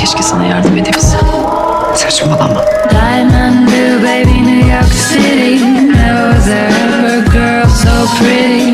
Keşke sana yardım edebilsem. Saçmalama. Diamond baby, New York City. Never girl so pretty.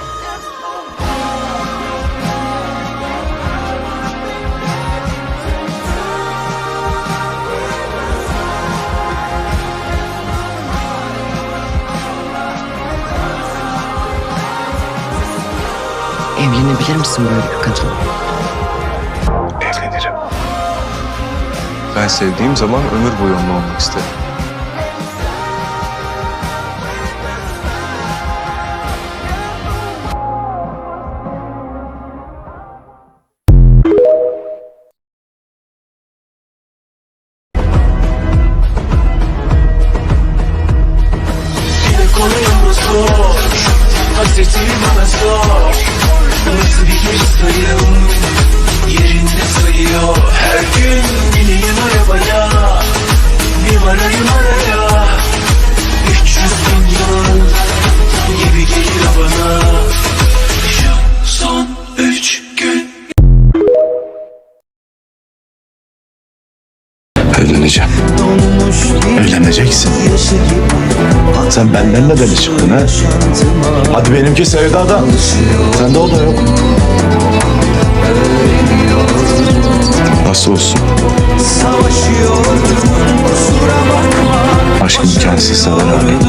Evlenebilir misin böyle bir kadınla? Evlenirim. Ben sevdiğim zaman ömür boyu onunla olmak isterim. Hasretim bana sor. Nasıl bir geri sayım Yerinde sayıyor. Her gün bineyim arabaya Bir varayım araya. 300 bin yıl Gibi geliyor bana. Şu son üç gün. Evleneceğim. Evleneceksin. Sen benden de deli çıktın ha. Hadi benimki sevdadan. Sende o da yok. Nasıl olsun? Aşk imkansızsa da lanet.